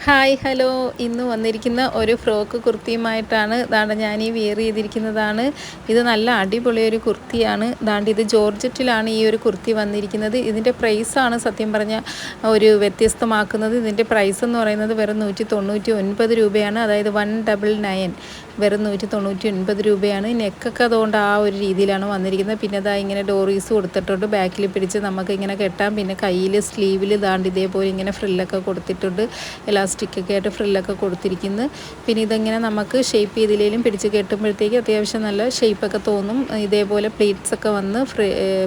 Hi hello. ഇന്ന് വന്നിരിക്കുന്ന ഒരു ഫ്രോക്ക് കുർത്തിയുമായിട്ടാണ് ദാണ്ട ഞാൻ ഈ വിയർ ചെയ്തിരിക്കുന്നതാണ്. ഇത് നല്ല അടിപൊളി ഒരു കുർത്തിയാണ്. ദാണ്ട് ഇത് ജോർജറ്റിലാണ് ഈ ഒരു കുർത്തി വന്നിരിക്കുന്നത്. ഇതിന്റെ പ്രൈസാണ് സത്യം പറഞ്ഞാൽ ഒരു വ്യത്യസ്തമാക്കുന്നത്. ഇതിന്റെ പ്രൈസ് എന്ന് പറയുന്നത് വെറും നൂറ്റി തൊണ്ണൂറ്റി ഒൻപത് രൂപയാണ്. അതായത് വൺ ഡബിൾ നയൻ വെറും നൂറ്റി തൊണ്ണൂറ്റി ഒൻപത് രൂപയാണ്. നെക്കൊക്കെ അതുകൊണ്ട് ആ ഒരു രീതിയിലാണ് വന്നിരിക്കുന്നത്. പിന്നെ അതാ ഇങ്ങനെ ഡോറീസ് കൊടുത്തിട്ടുണ്ട്. ബാക്കിൽ പിടിച്ച് നമുക്ക് ഇങ്ങനെ കെട്ടാം. പിന്നെ കയ്യിൽ സ്ലീവിൽ ദാണ്ട് ഇതേപോലെ ഇങ്ങനെ ഫ്രില്ലൊക്കെ കൊടുത്തിട്ടുണ്ട്. എലാസ്റ്റിക്കൊക്കെ ആയിട്ട് ഫ്രില്ലൊക്കെ കൊടുത്തിരിക്കുന്നത് പിന്നെ ഇതെങ്ങനെ നമുക്ക് ഷേപ്പ് ചെയ്തില്ലെങ്കിലും പിടിച്ച് കെട്ടുമ്പോഴത്തേക്ക് അത്യാവശ്യം നല്ല ഷേപ്പൊക്കെ തോന്നും. ഇതേപോലെ പ്ലേറ്റ്സൊക്കെ വന്ന്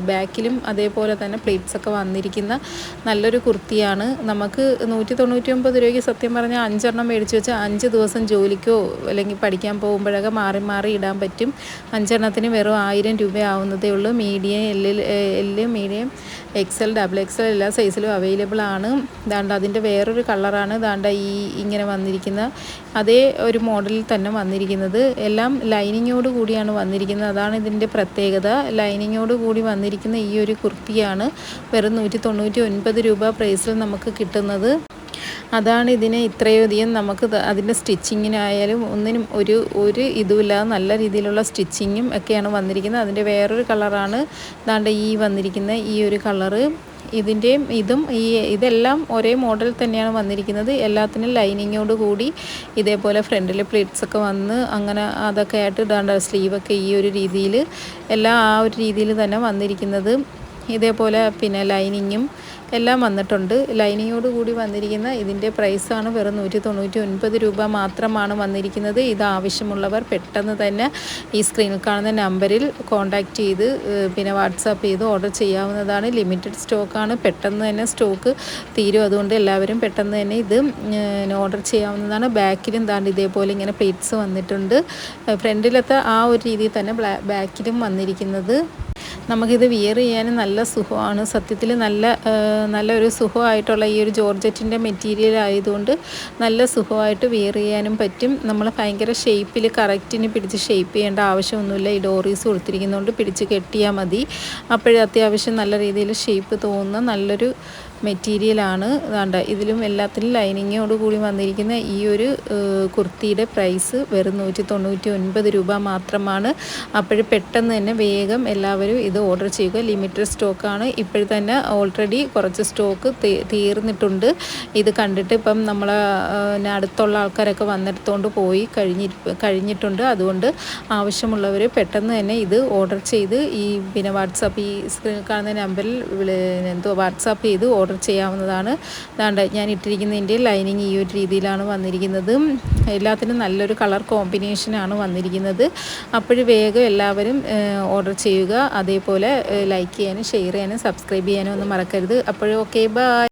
ബാക്കിലും അതേപോലെ തന്നെ പ്ലേറ്റ്സൊക്കെ വന്നിരിക്കുന്ന നല്ലൊരു കുർത്തിയാണ്. നമുക്ക് നൂറ്റി തൊണ്ണൂറ്റി ഒമ്പത് രൂപയ്ക്ക് സത്യം പറഞ്ഞാൽ അഞ്ചെണ്ണം മേടിച്ച് വെച്ചാൽ അഞ്ച് ദിവസം ജോലിക്കോ അല്ലെങ്കിൽ പഠിക്കാൻ പോകുമ്പോഴൊക്കെ മാറി മാറി ഇടാൻ പറ്റും. അഞ്ചെണ്ണത്തിന് വെറും ആയിരം രൂപ ആവുന്നതേ ഉള്ളൂ. മീഡിയം എല്ലിൽ എല്ല് മീഡിയം എക്സൽ ഡബിൾ എക്സൽ എല്ലാ സൈസിലും അവൈലബിൾ ആണ്. ദാണ്ട് അതിന്റെ വേറൊരു കളറാണ് ദാണ്ട ഈ ഇങ്ങനെ വന്നിരിക്കുന്ന അതേ ഒരു മോഡലിൽ തന്നെ വന്നിരിക്കുന്നത്. എല്ലാം ലൈനിങ്ങോട് കൂടിയാണ് വന്നിരിക്കുന്നത്. അതാണ് ഇതിന്റെ പ്രത്യേകത. ലൈനിങ്ങോട് കൂടി വന്നിരിക്കുന്ന ഈ ഒരു കുർത്തിയാണ് വെറും നൂറ്റി തൊണ്ണൂറ്റി ഒൻപത് രൂപ പ്രൈസിൽ നമുക്ക് കിട്ടുന്നത്. അതാണ് ഇതിനെ ഇത്രയധികം നമുക്ക് അതിന്റെ സ്റ്റിച്ചിങ്ങിനായാലും ഒന്നിനും ഒരു ഒരു ഇതുമില്ലാതെ നല്ല രീതിയിലുള്ള സ്റ്റിച്ചിങ്ങും ഒക്കെയാണ് വന്നിരിക്കുന്നത്. അതിന്റെ വേറൊരു കളറാണ് ദാണ്ട് ഈ വന്നിരിക്കുന്ന ഈ ഒരു കളറ്. ഇതിന്റെയും ഇതും ഈ ഇതെല്ലാം ഒരേ മോഡൽ തന്നെയാണ് വന്നിരിക്കുന്നത്. എല്ലാത്തിനും ലൈനിങ്ങോട് കൂടി ഇതേപോലെ ഫ്രണ്ടിൽ പ്ലേറ്റ്സ് ഒക്കെ വന്ന് അങ്ങനെ അതൊക്കെ ആയിട്ട് ഇടാണ്ട സ്ലീവൊക്കെ ഈ ഒരു രീതിയിൽ എല്ലാം ആ ഒരു രീതിയിൽ തന്നെ വന്നിരിക്കുന്നത്. ഇതേപോലെ പിന്നെ ലൈനിങ്ങും എല്ലാം വന്നിട്ടുണ്ട്. ലൈനിങ്ങോട് കൂടി വന്നിരിക്കുന്ന ഇതിന്റെ പ്രൈസാണ് വെറും നൂറ്റി തൊണ്ണൂറ്റി ഒൻപത് രൂപ മാത്രമാണ് വന്നിരിക്കുന്നത്. ഇത് ആവശ്യമുള്ളവർ പെട്ടെന്ന് തന്നെ ഈ സ്ക്രീനിൽ കാണുന്ന നമ്പറിൽ കോൺടാക്റ്റ് ചെയ്ത് പിന്നെ വാട്സാപ്പ് ചെയ്ത് ഓർഡർ ചെയ്യാവുന്നതാണ്. ലിമിറ്റഡ് സ്റ്റോക്കാണ് പെട്ടെന്ന് തന്നെ സ്റ്റോക്ക് തീരും. അതുകൊണ്ട് എല്ലാവരും പെട്ടെന്ന് തന്നെ ഇത് ഓർഡർ ചെയ്യാവുന്നതാണ്. ബാക്കിലും താണ്ട് ഇതേപോലെ ഇങ്ങനെ പ്ലേറ്റ്സ് വന്നിട്ടുണ്ട്. ഫ്രണ്ടിലത്തെ ആ ഒരു രീതിയിൽ തന്നെ ബാക്കിലും വന്നിരിക്കുന്നത്. നമുക്കിത് വിയർ ചെയ്യാനും നല്ല സുഖമാണ്. സത്യത്തിൽ നല്ല നല്ലൊരു സുഖമായിട്ടുള്ള ഈ ഒരു ജോർജറ്റിന്റെ മെറ്റീരിയൽ ആയതുകൊണ്ട് നല്ല സുഖമായിട്ട് വിയർ ചെയ്യാനും പറ്റും. നമ്മൾ ഭയങ്കര ഷേപ്പിൽ കറക്റ്റിന് പിടിച്ച് ഷേപ്പ് ചെയ്യേണ്ട ആവശ്യമൊന്നുമില്ല. ഈ ഡോറീസ് കൊടുത്തിരിക്കുന്നതുകൊണ്ട് പിടിച്ച് കെട്ടിയാൽ മതി. അപ്പോഴേ അത്യാവശ്യം നല്ല രീതിയിൽ ഷേപ്പ് തോന്നുന്ന നല്ലൊരു മെറ്റീരിയലാണ് വേണ്ട ഇതിലും എല്ലാത്തിലും ലൈനിങ്ങോട് കൂടി വന്നിരിക്കുന്ന ഈ ഒരു കുർത്തിയുടെ പ്രൈസ് വെറും നൂറ്റി തൊണ്ണൂറ്റി ഒൻപത് രൂപ മാത്രമാണ്. അപ്പോൾ പെട്ടെന്ന് തന്നെ വേഗം എല്ലാവരും ഇത് ഓർഡർ ചെയ്യുക. ലിമിറ്റഡ് സ്റ്റോക്കാണ് ഇപ്പോഴും തന്നെ ഓൾറെഡി കുറച്ച് സ്റ്റോക്ക് തീർന്നിട്ടുണ്ട്. ഇത് കണ്ടിട്ട് ഇപ്പം നമ്മൾ അടുത്തുള്ള ആൾക്കാരൊക്കെ വന്നെടുത്തോണ്ട് പോയി കഴിഞ്ഞി കഴിഞ്ഞിട്ടുണ്ട്. അതുകൊണ്ട് ആവശ്യമുള്ളവർ പെട്ടെന്ന് തന്നെ ഇത് ഓർഡർ ചെയ്ത് ഈ പിന്നെ വാട്സാപ്പ് ഈ സ്ക്രീനിൽ കാണുന്ന നമ്പറിൽ എന്തോ വാട്സാപ്പ് ചെയ്ത് ഓർഡർ ചെയ്യാവുന്നതാണ്. അതാണ്ട് ഞാൻ ഇട്ടിരിക്കുന്നതിന്റെ ലൈനിങ് ഈ ഒരു രീതിയിലാണ് വന്നിരിക്കുന്നത്. എല്ലാത്തിനും നല്ലൊരു കളർ കോമ്പിനേഷനാണ് വന്നിരിക്കുന്നത്. അപ്പോൾ വേഗം എല്ലാവരും ഓർഡർ ചെയ്യുക. അതേപോലെ ലൈക്ക് ചെയ്യാനും ഷെയർ ചെയ്യാനും സബ്സ്ക്രൈബ് ചെയ്യാനും ഒന്നും മറക്കരുത്. അപ്പോഴും ഓക്കെ ബൈ.